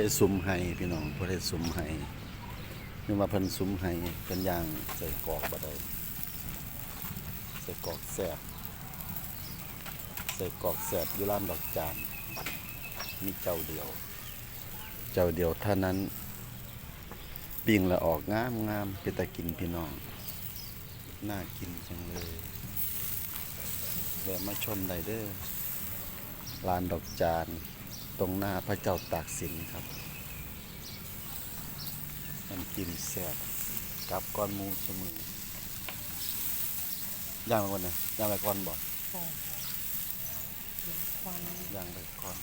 ผู้ซุ่มให้พี่น้องผู้ใดซุ่มให้นึกว่าเพิ่นซุ่มให้เป็นอย่างใส่กอกบ่ได้ใส่กอกแซ่บใส่กอกแซ่บอยู่ร้านดอกจานมีเจ้าเดียว เจ้าเดียวเท่านั้นปิ้งล้วออกงามงามเป็นตากินพี่น้อง น่ากินจังเลยแวะมาชมได้เด้อลานดอกจาน ตรงหน้าพระเจ้าตากสินครับน้ำจิ้มแซ่บกับก้อนหมูเสมอย่างไปก่อนนะย่างไปก่อนบ่ค่ะควันย่างไปก่อน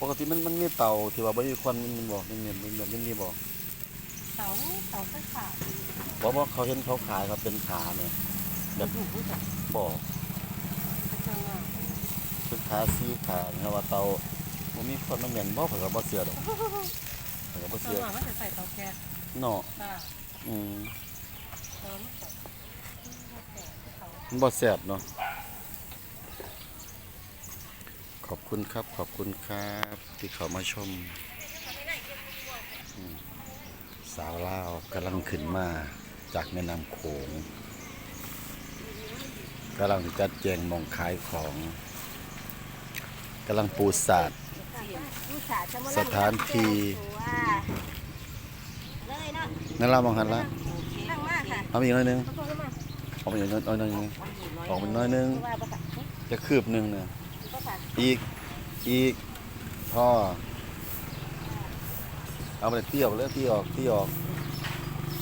ปกติมันมันมีเตาที่ว่าบ่มีควันมันมันบ่มันมีมันมีมันมีบ่เสาเสาไฟฟ้าบ่บ่เขาเห็นเขาขายครับเป็นขาเนี่ยแบบถูกผู้จัดบ่กระเจิงอะ เป็น ขาซี่ขาเนี่ยว่าเตาบ่มีควันมันเหม็นบ่เพิ่นก็บ่เชื่อดอกเพิ่นก็บ่เจิเชื่งออะมันจะใส่เตาแก๊สเนาะค่ะอืมเติมมันจะเขามันบ่แซ่บเนาะขอบคุณครับขอบคุณครับ ที่เขามาชมอืมสาวลาวกำลังขึ้นมาจากแม่น้ำโขงกำลังจัดแจงหมองขายของ กำลังปูสาดสถานที่เลยเนาะนั่นเรามองหันละนั่งมากค่ะเอามาอีกหน้อยหนึงเอาตัวขึ้นมาเอามาอีกหน้อยหนึงออกมาน้อยหนึงว่าประกาศจะคืบหนึงเนี่ยประกาศอีกอีกพ่อเอาไปเตี้ยออกเลยเตี้ยออกเตี้ยออก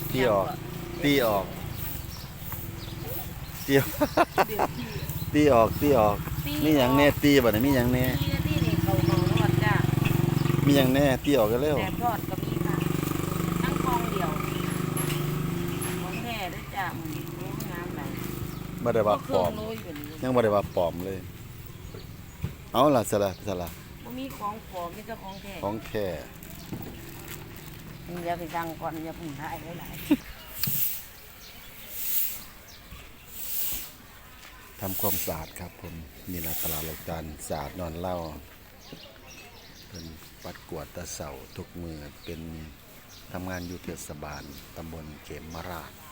เตี้ยออกเตี้ยออกเตี้ยเตี้ยออกเตี้ยออก มีอย่างแน่เตี้ยบ่เนี่ยมีอย่างแน่ที่ที่นี่เขาเมารอดจ้ามีอย่างแน่เตี้ยออกกันแล้วแหนมทอดก็มีค่ะตั้งกองเดียวของแท้ด้วยจ้าอืมโอ้งามไหลบ่ได้ว่าปลอมเครื่องโรยอยู่นี่ยังบ่ได้ว่าปลอมเลย เอาล่ะสละสละบ่มีของปลอมมีแต่ของแท้ของแท้ อย่าไปสั่งก่อนอย่าเพึ่งทายหลาย ทำความสะอาดครับผมนี่นะตลาดโลกจานสะอาดนอนเล่า เป็นปัดกวาดตะเสาทุกมือเป็นทำงานอยู่เทศบาลตำบลเขมมราช ๆ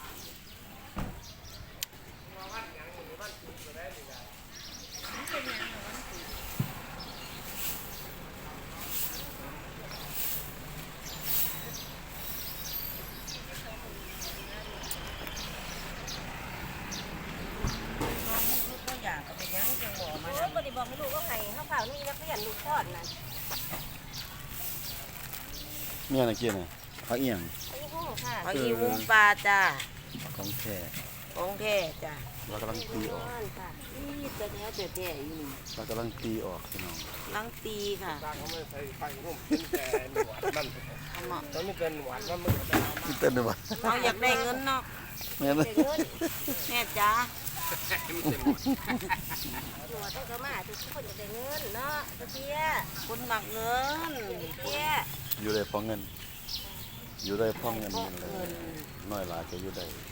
ก็อยากเอาไปยังจังบ่มาโอ้บ่ได้บอกให้ลูกว่าไงเขาเฝ้านี่นักเรียนลูกทอดนั่นเนี่ยนะเกี้ยนะพักเอียงอายุห้องค่ะเอาอีวุ้งปลาจ้าของแท้ของแท้จ้าเรากำลังตีออกนอนค่ะนี่ตัวแท้ตัวแท้อยู่นี่เรากำลังตีออกพี่น้องลังตีค่ะสร้างเขาไม่ใส่ไฟนุ่มกินแต่หนวดมันเอามาตอนนี้เกินหนวดแล้วมันก็ไปเอานี่เต้นด้วยวะเราอยากได้เงินเนาะแม่นเด็กเงินแม่จ้า อยู่ว่าต้องเข้ามาทุกคนจะได้เงินเนาะตะเพียคนมักเงินเพียอยู่ได้เพราะเงิน อยู่ได้เพราะเงินเพราะเลเงิยนน้อยหลายก็อยู่ได้เงิน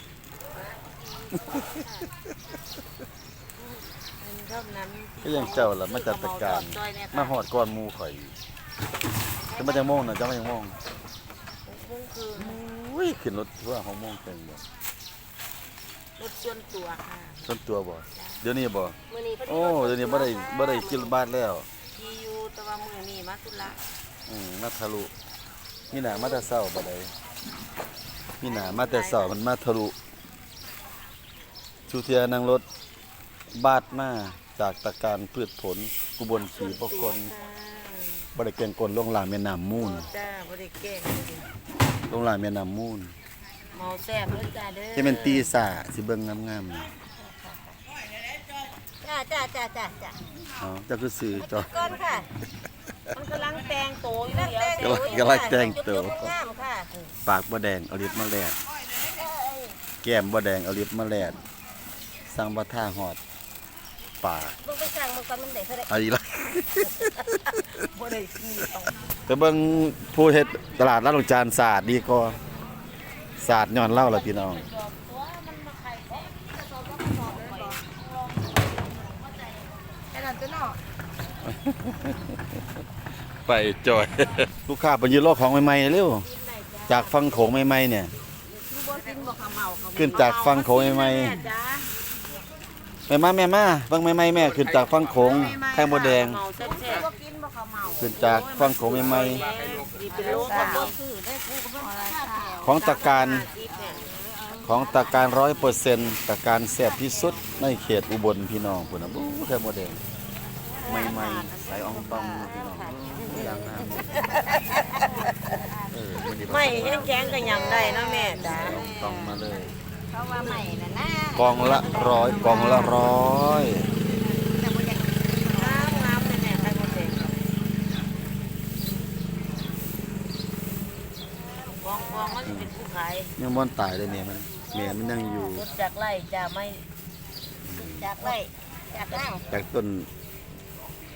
เท่านั้นก็ยังเจ้าล่ะมาจัดการมาหอดก่อนหมูข่อยจะมาจังโมงนะจะมาจังโมงพุ่งคืออุ้ยขึ้นรถทั่วของโมงเต็มบ่ รถส่วนตัวค่ะส่วนตัวบ่เดี๋ยวนี้บ่มื้อนี้พอดีโอ้เดี๋ยวนี้บ่ได้บ่ได้กินบ้านแล้วที่อยู่แต่ว่ามือนี่มาตุละอืมมาทะลุมีหน้ามาแต่เช้าบ่ได้มีหน้ามาแต่เช้ามันมาทะลุสุเทียนั่งรถบาดมาจากตะการพืชผลกุบลขี่ปกลบ่ได้เก่งกลลงลางแม่น้ำมูลจ้าบ่ได้แก้ลงลางแม่น้ำมูล เมาแซ่บเลยจ้าเด้อจะเป็นตีสาสิเบิ่งงามๆนี่จ้าจ้าจ้าจ้าจ้าอ๋อเจ้าคือสื่อจอ ก่อนค่ะ มันกำลังแต่งโตอยู่นั่งเดียวแต่งกำลังแต่งตัวจุดๆงามๆค่ะปากบ่แดงเอาลิปมาแลดเอ้ยแก้มบ่แดงเอาลิปมาแลดสั่งบ่ท่าหอดปากเบิ่งไปสั่งมันก่อนมันได้เท่าไหร่เอาอีกละบ่ได้ขี้เอาไปเบิ่งผู้เฮ็ดตลาดร้านลงจานศาสตร์ดีกว่า ศาสตร์ย้อนเล่าล่ะพี่น้องแค่นั้นตัวเนาะไปจอย ลูกค้าไปยืนรอของใหม่ๆเร็วจากฟังโขงใหม่ๆเนี่ยลูกบ่กินบ่ขาวเมาเขาขึ้นจากฟังโขงใหม่แม่จ้าแม่มาแม่มาฟังใหม่ๆแม่ ขึ้นจากฟังโขงไข่มดแดงเมาแซ่ บๆบ่กินบ่ขาวเมาขึ้นจากฟังโขงใหม่ดีเป็นโลก็บ่ซื้อได้กูก็บ่ได้ๆของตะการของตะการร้อยเปอร์เซ็นต์ตะการแซ่บที่สุดในเขตอุบลพี่น้องพุ่นน่ะบู๊ไข่มดแดงใหม่ๆใส่อองตองพี่น้องอย่างงามเออมันดีไม่แข็งๆก็ยังได้นะแม่จ้าใส่อองตองมาเลยเขาว่าใหม่น่ะนะกองละร้อยกองละร้อย แต่บ่อยาก งามงามเลยแม่ไข่มดแดงกองกอง มันเป็นผู้ขายยังบ่ตายเลยแม่มันแม่มันยังอยู่รถจากไร่จ้าไม่จากไร่จากนั่งจากต้น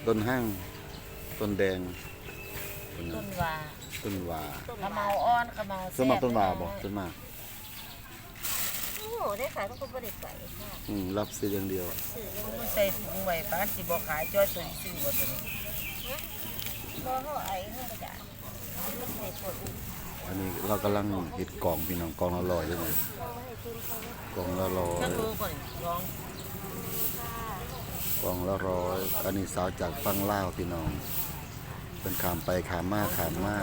ต้นห้าง ต้นแดงต้นต้นั้นนว่าต้นหว่าขะเมาอ่อนขะเมาต้นมากต้นหว่าบ่ต้นมากโอ้ได้ขายทุกคนบ่ได้ใส่ค่ะอืมรับซื้ออย่างเดียวซื้อยังมันใส่ถุงไว้ปานสิบ่ขายจ้อยตัวซื้อบ่ตัวนี้บ่เฮาไอ้เฮาบ่ได้มันใส่ผล อันนี้เรากำลังเฮ็ดกล่องพี่น้องกล่องละร้อยเลยนี่กล่องละร้อจักยโลก่อนลองกล่องละร้อยอันนี้สาวจากฟังลาวพี่น้อง เป็นขามไปขามมาขามมา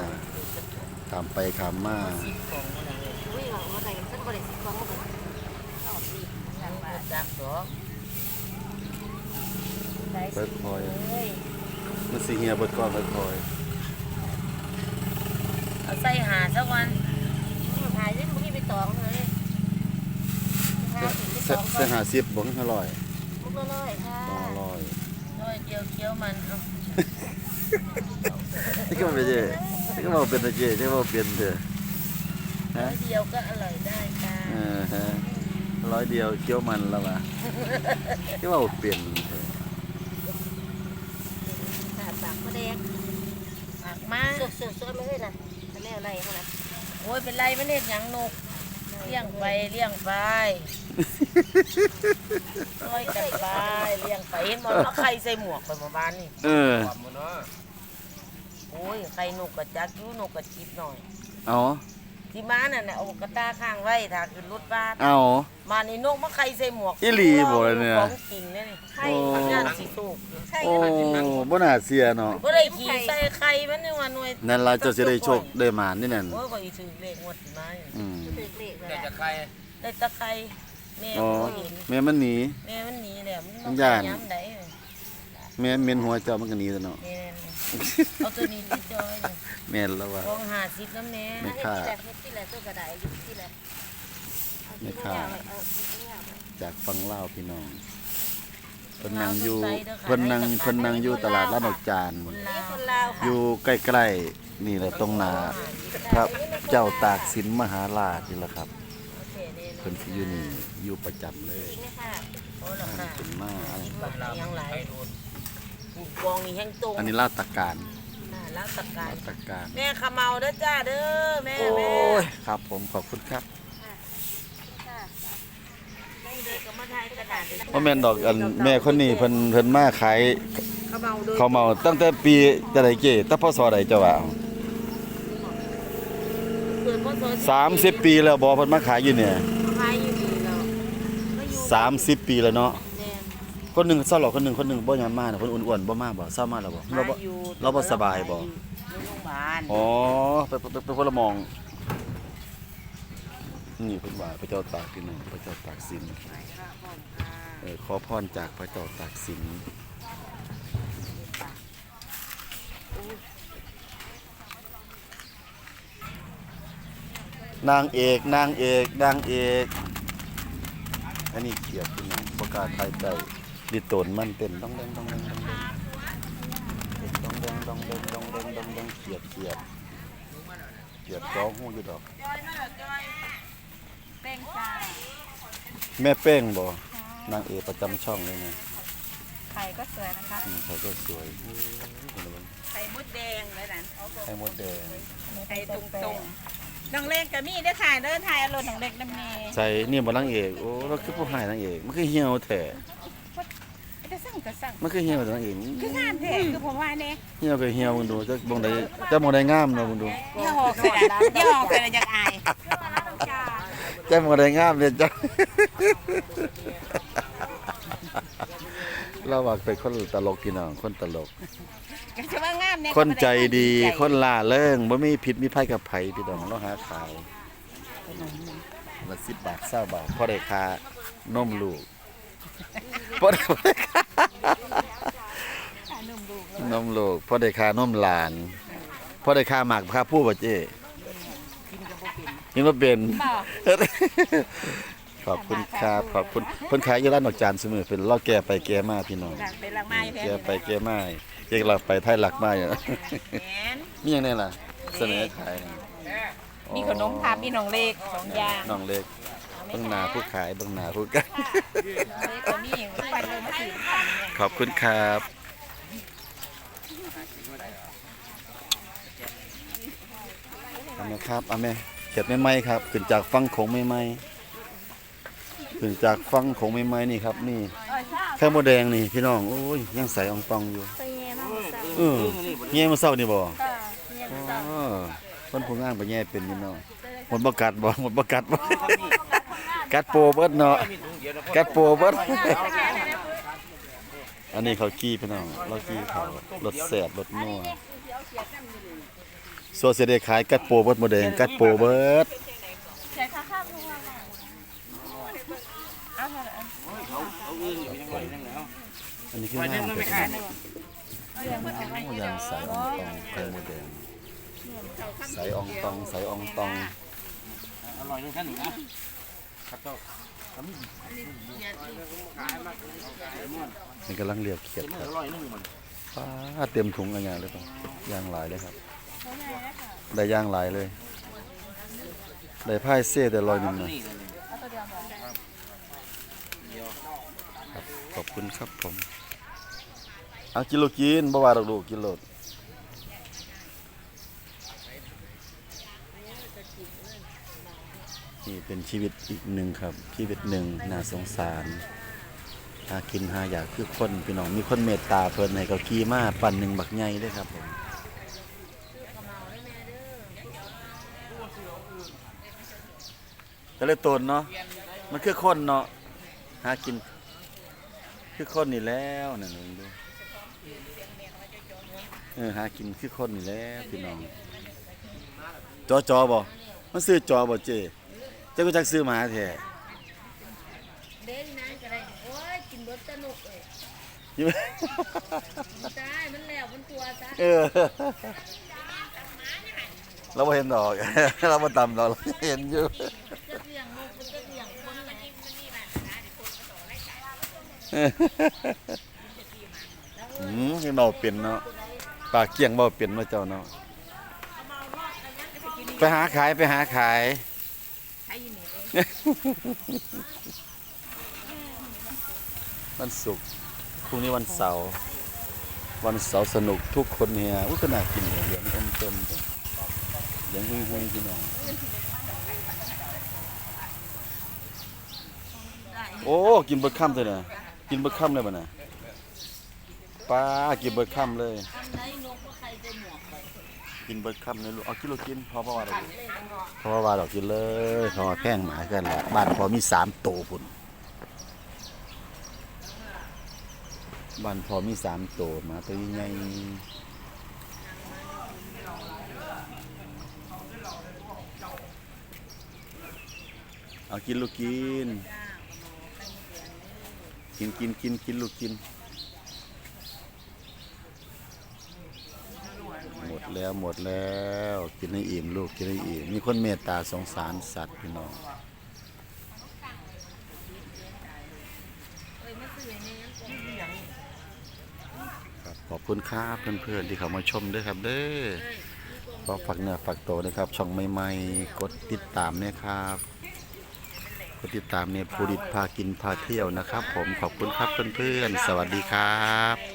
ขามไปขามมาสิบของมันเลยอุ้ยว่าบ่ได้ฉันบ่ได้สิฟังบ่ได้ตอบดีจังบ่จักดอกได้ค่อยเอ้ยๆมันสิเหี่ยเบิดก่อนค่อย เอาใส่หาสักวันหายยังบ่มีไปตองเลยหาถึงไปๆตเส้องก่เส้อนหาสิบบ่อร่อยมุกละร้อยค่ะกล่องละร้อยน้อยเดียวเคี้ยวมันเอานี่ก็เป็นเจนี่ก็บอกเป็นเจนี่ก็บอกเป็นเถอะน้อยเดียวก็อร่อยได้ค่ะเออฮะร้อยเดียวเคี้ยวมันแล้ววะที่ว่าเปลี่ยนเถอะค่ะปากบ่แดงฝากมาเสือกๆๆไม่เอ้ยน่ะ อันแล้วไรหั่นน่ะโอ้ยเป็นไรมันเฮ็ดหยังนกเลี้ยงไปเลี้ยงไปช่วยกันไปเลี้ยงไปเห็นบ่เอาไข่ใส่หมวกไปเมื่อวานนี่เออ ความมันเนาะโอ้ยไข่นกกระจักอยู่นกกระจิบหน่อย เอา ที่ม้าน่ะนะเอากระตาข้างไว้ถ้าขึ้นรถบ้านเอา มานี่นกมาไข่ใส่หมวกอีหลีบ่เนี่ย ของจริงเนี่ยนี่ไข่โอ้ทำงานสิสูกใช่โอ้บ่น่าเสียเนาะบ่ได้ขี่ใส่ไข่มันนี่ว่าหน่วยนั่นล่ะเจ้าสิได้โชคได้หมานนี่นั่นโอ้ยก็อีถือเลขงวดสิมานี่อืมถือเลขไว้แต่แล้วจะใครได้ตะไคร้แม่อ๋อบ่เห็นแม่มันหนี แม่มันหนีแล้วมันมันย้าน ย้ำได้ แม่เมียนหัวเจ้ามันก็หนีแล้วเนาะแม่นเอาตัวนี้ไปจอยนี่แม่นแล้วว่ากอง50นำแม่ไม่เฮ็ดค่าที่ละเฮ็ดที่ละตัวกระไดอยู่ที่ละเอาที่ไม่ค่ายาวๆเอาที่ยาวๆจากฟังเล่าวพี่น้องเพิ่นนั่งอยู่เพิ่นนั่งเพิ่นนั่งอยู่ตลาดลาดดอกจานนี่คนลาวค่ะอยู่ใกล้ๆนี่แหละตรงหน้าพระเจ้าตากสินมหาราชนี่แหละครับโอเคนี่เพิ่นสิอยู่นี่อยู่ประจำเลยจริงไหมค่ะโอ้ราคาเป็นมาอะไรบาทยังหลายผู้ กองนี่แห้งตรงอันนี้ลาดตะการอ่าแล้วตะกาลารดตะการแม่ขะเมาเด้อจ้าเด้อแม่โอ้แม่ยครับผมขอบคุณครับค่ะไม่เด็กก็มาทายกระดาษดิว่าแม่นดอกอันแม่คนนี้เพิ่นเพิ่นมาขายขะเมาเด้อข้าวเมาตั้งแต่ปีแต่ใดเจ้ตั้งพศใดเจ้าว่าเปิดพศ30 ปีแล้วบ่เพิ่นมาขายอยู่เนี่ยขายอยู่นี่แล้วก็อยู่30 ปีแล้วเนาะแม่น คนหนึงเศร้าหรอกคนหนึงคนหนึงบ่ยามมาน่ะเพิ่นอ้วนๆบ่มาบ่เศร้ามาแล้วบ่เราบ่ขายอยู่เราบ่สบายบ่อยู่โรงพยาบาลอ๋อไปไปไปไปคนละหมองนี่เพิ่นว่าพระเจ้าตากพี่น้องพระเจ้าตากสินขายข้าวพร้อมค่ะเออขอพรจากพระเจ้าตากสินนางเอกนางเอกนางเอกอันนี้เขียดพี่น้องประกาศไทยใจ ดิโตนมันเต้นต้องแดงต้องแดงต้องแดงเต้นต้องแดงต้องแดงต้องแดงต้องแดงเขียดเขียดเขียดร้องหูอยู่ดอก แป้งจ้าแม่เป้งบ่นางเอกประจำช่องเลยนะไข่ก็สวยนะคะอืมเขาก็สวยเฮ้ยไข่มดแดงเลยนั่นไข่มดแดงไข่ตรงๆน้องเล็กกับมี่ได้ถ่ายเด้อถ่ายอารมณ์น้องเล็กน้ำเมย์ใส่นี่บ่นางเอกโอ้เราคือผู้หายนางเอกมันคือเหี่ยวแท้ จะสั่งจะสั่งมันคือเหี่ยวจังเองคืองามแท้คือผมว่าแน่เหี่ยวก็เหี่ยวมึงดูจักบ่งใดจักบ่งใดงามเนาะมึงดูอย่าหอกใส่ละอย่าหอกใส่ละอยากอายจักบ่งใดงามเลยจ้ะเราว่าเป็นคนตลกพี่น้องคนตลกก็จะว่างามแน่คนใจดีคนล่าเริงบ่มีผิดมีภัยกับไผพี่น้องเราหาขายละ10บาท20บาทพอได้ค่านมลูก พอได้พอได้ค่านมลูกพอได้ค่านมหลานพอได้ค่าหมากค่าผู้บ่เจ้กินบ่เป็นบ่ขอบคุณครับขอบคุณเพิ่นขายอยู่ร้านดอกจานเสมอเป็นล่อแก่ไปแก่มาพี่น้องหลังไปหลังมาอยู่แท้แก่ไปแก่มาแก่หลักไปไทยหลักมาอยู่แหมมีหยังแน่ล่ะเสนอขายนะมีขนมพามีน้องเล็กสองอย่างน้องเล็กเบิ่งหน้าผู้ขายเบิ่งหน้าผู้กันเล็กก็มีทุกวันเลยมาสิขอบคุณครับเอาไหมครับเอาไหมเข็ดไม่ไหมครับ ขึ้นจากฟังโขงไม่ไหมขึ้นจากฟังโขงไม่ไหมนี่ครับ นี่แค่โมแดงนี่พี่น้องโอ้ยยังใสอ่องตองอยู่ไปแย่มากจ้ะเออแง่มาเศร้านี่บ่ก็แย่อ๋จ้ะอคนผู้งานบ่แย่เป็นพี่น้องหมดบ่กัดบ่หมดบ่กัดบ่ กัดโปเบิดเนาะกัดโปเบิดอันนี้เขาขี้พี่น้องเราขี้เขารถแสบรถนัวส่วนเสียได้ขายกัดโปเบิดหมดแดงกัดโปเบิดใช้ค่าข้าวทุกวันน่ะอันนี้คืองานเป็นอย่างใสอ่องตองไข่หมดแดงใสอ่องตองใสอ่องตองอร่อยด้วยกันนะครับเจ้า นี่กำลังเรียบเขียดครับอร่อยนึงมันป้าเต็มถุงอะไรอย่างเลยครับย่างหลายเลยครับ ได้ย่างหลายเลย ได้ไพ่เซ่แต่ลอยหนึ่งนะขอบคุณครับผม เอากิโลกินบ่ว่าดอกลูกกิโล นี่เป็นชีวิตอีกหนึ่งครับ ชีวิตหนึ่งน่าสงสารหากินหาอยากคือคนพี่น้องมีคนเมตตาเพิ่นให้เขาขี่มาปั่นหนึ่งบักใหญ่ด้อครับผมก็เลยตนเนาะมันคือคนเนาะหากิน คือคนนี่แล้วนั่นเองดูเออหากินคือคนนี่แล้วพี่น้องจอจอบ่มันซื้อจอบ่เจ เจ้าก็จักซื้อหมาแท้เด้นานก็ได้โอ้ยกินเบิดสนุกเลยอยู่ตายมันแล้วมันตัวจ้ะเออเราไม่เห็นดอก เราไม่ตำดอกเราเห็นอยู่จะเลี้ยงนกมันจะเลี้ยงคนไหนอืมยังเบาเป็นเนาะปากเกี่ยงเบาเป็นเนาะเจ้าเนาะไปหาขายไปหาขายใช้ยินนี่เลย วันศุกร์พรุ่งนี้วันเสาร์วันเสาร์สนุกทุกคนเฮียอุ้ยก็น่ากินเลยเหลืองอมเต็มจังเหลืองหุ้ยหุ้ยพี่น้องโอ้กินเบิดค่ำเลยนะกินเบิดค่ำเลยบ่น่ะป้ากินเบิดค่ำเลย กินเบิดคำเลยลูกเอากินลูกกินพอประวัติลูกพอประวัติเรากินเลยพอแพงหมากันละบ้านพอมีสามโตพุ่นบ้านพอมีสามโตหมาตัวใหญ่เอากินลูกกิน กินกินกินกินลูกกิน หม ดแล้วหมดแล้วกินให้อิ่มลูกกินให้อิ่มมีคนเมตตาสงสารสัตว์พี่น้องครับขอบคุณครับเพื่อนๆที่เขามาชมด้วยครับเด้อก็ฝากเนื้อฝากตัวนะครับ ช่องใหม่ๆกดติดตามเนี่ยครับกดติดตามเนี่ยภูริตพากินพาเที่ยวนะครับ ผมขอบคุณครับเพื่อนๆสวัสดีครับ